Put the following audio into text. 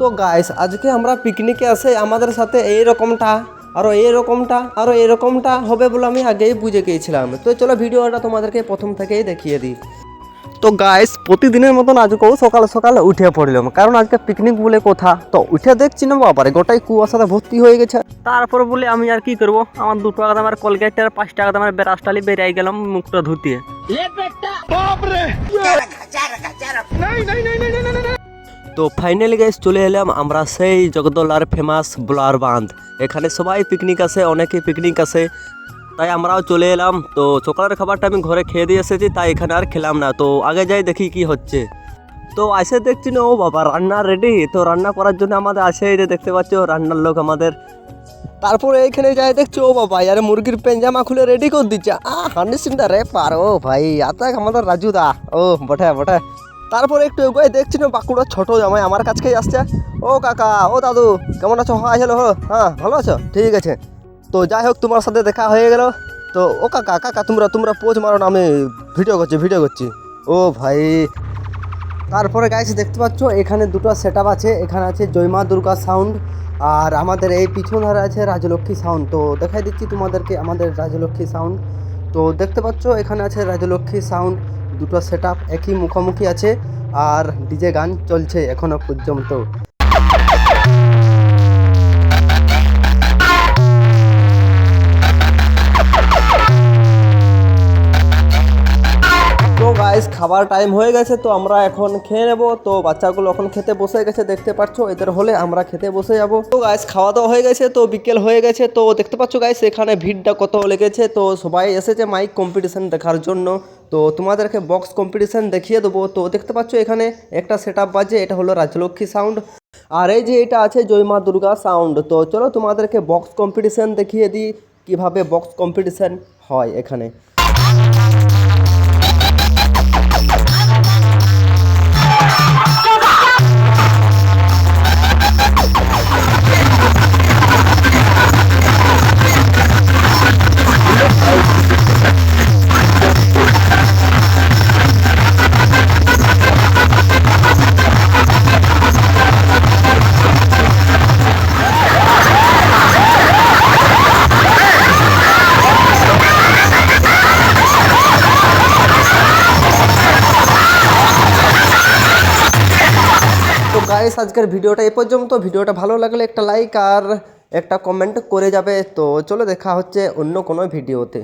তো গাইস আজকে আমরা পিকনিকে আসে আমাদের সাথে এই রকমটা আরও এই রকমটা আরও এই রকমটা হবে বলে আমি আগেই বুঝে গিয়েছিলাম। তো চলো ভিডিওটা তোমাদেরকে প্রথম থেকেই দেখিয়ে দিই। তো গাইস প্রতিদিনের মতন আজকেও সকাল সকাল উঠে পড়লাম কারণ আজকে পিকনিক বলে কথা। তো উঠে দেখছি না বাবারে গোটাই কুয়াশাতে ভর্তি হয়ে গেছে। তারপর বলে আমি আর কি করব আমার দু টাকা দামের কলগেট আর পাঁচ টাকা দামের বেরাসটালি বেরিয়ে গেলাম মুখটা ধুতে তো ফাইনালি গাইস চলে এলাম আমরা সেই জগদলার ফেমাস ব্লার বাঁধ। এখানে সবাই পিকনিক আসে অনেকে পিকনিক আসে তাই আমরাও চলে এলাম। তো সকালের খাবারটা আমি ঘরে খেয়ে দিয়ে এসেছি, তাই এখানে আর খেলাম না। তো আগে যাই দেখি কি হচ্ছে। তো আসে দেখছি না, ও বাবা, রান্না রেডি তো রান্না করার জন্য আমাদের আসে এই যে দেখতে পাচ্ছ, রান্নার লোক আমাদের। তারপরে এইখানে যাই দেখছ, ও বাবা, আরে মুরগির পেঞ্জামা খুলে রেডি করে দিচ্ছে। আ হান্ডি সিন্ডা রে ও ভাই, আতাক আমাদের রাজু দা। ও, বটে বটে। তারপরে একটু এগোয়, দেখছি না বাঁকুড়ার ছোট জামাই আমার কাছেই আসছে। ও কাকা, ও দাদু, কেমন আছো? হ্যাঁ হ্যালো হ্যাঁ ভালো আছো? ঠিক আছে। তো যাই হোক, তোমার সাথে দেখা হয়ে গেল। তো, ও কাকা কাকা, তোমরা তোমরা পোজ মারো না, আমি ভিডিও করছি ভিডিও করছি। ও ভাই। তারপরে গাইস দেখতে পাচ্ছ, এখানে দুটো সেট আছে। এখানে আছে জয়মা দুর্গা সাউন্ড আর আমাদের এই পিছন ধারে আছে রাজলক্ষ্মী সাউন্ড তো দেখাই দিচ্ছি তোমাদেরকে আমাদের রাজলক্ষ্মী সাউন্ড তো দেখতে পাচ্ছ, এখানে আছে রাজলক্ষ্মী সাউন্ড দুটো সেট আপ একই মুখোমুখি আছে আর ডিজে গান চলছে এখনও পর্যন্ত। খাবার টাইম হয়ে গেছে, তো আমরা এখন খেয়ে নেব। তো বাচ্চাগুলো এখন খেতে বসে গেছে, দেখতে পাচ্ছ? এদের হলে আমরা খেতে বসে যাব। তো গাইস খাওয়া দাওয়া হয়ে গেছে, তো বিকেল হয়ে গেছে। তো দেখতে পাচ্ছ গাইস এখানে ভিড়টা কত লেগেছে? তো সবাই এসেছে মাইক কম্পিটিশন দেখার জন্য। তো তোমাদেরকে বক্স কম্পিটিশান দেখিয়ে দেবো। তো দেখতে পাচ্ছ এখানে একটা সেট আপ বাজে, এটা হলো রাজলক্ষ্মী সাউন্ড আর এই যে এটা আছে জয়মা দুর্গা সাউন্ড তো চলো তোমাদেরকে বক্স কম্পিটিশান দেখিয়ে দিই, কীভাবে বক্স কম্পিটিশান হয় এখানে। গাইস আজকের ভিডিওটা এ পর্যন্ত। ভিডিওটা ভালো লাগলে একটা লাইক আর একটা কমেন্ট করে যাবে। তো চলো দেখা হচ্ছে অন্য কোনো ভিডিওতে।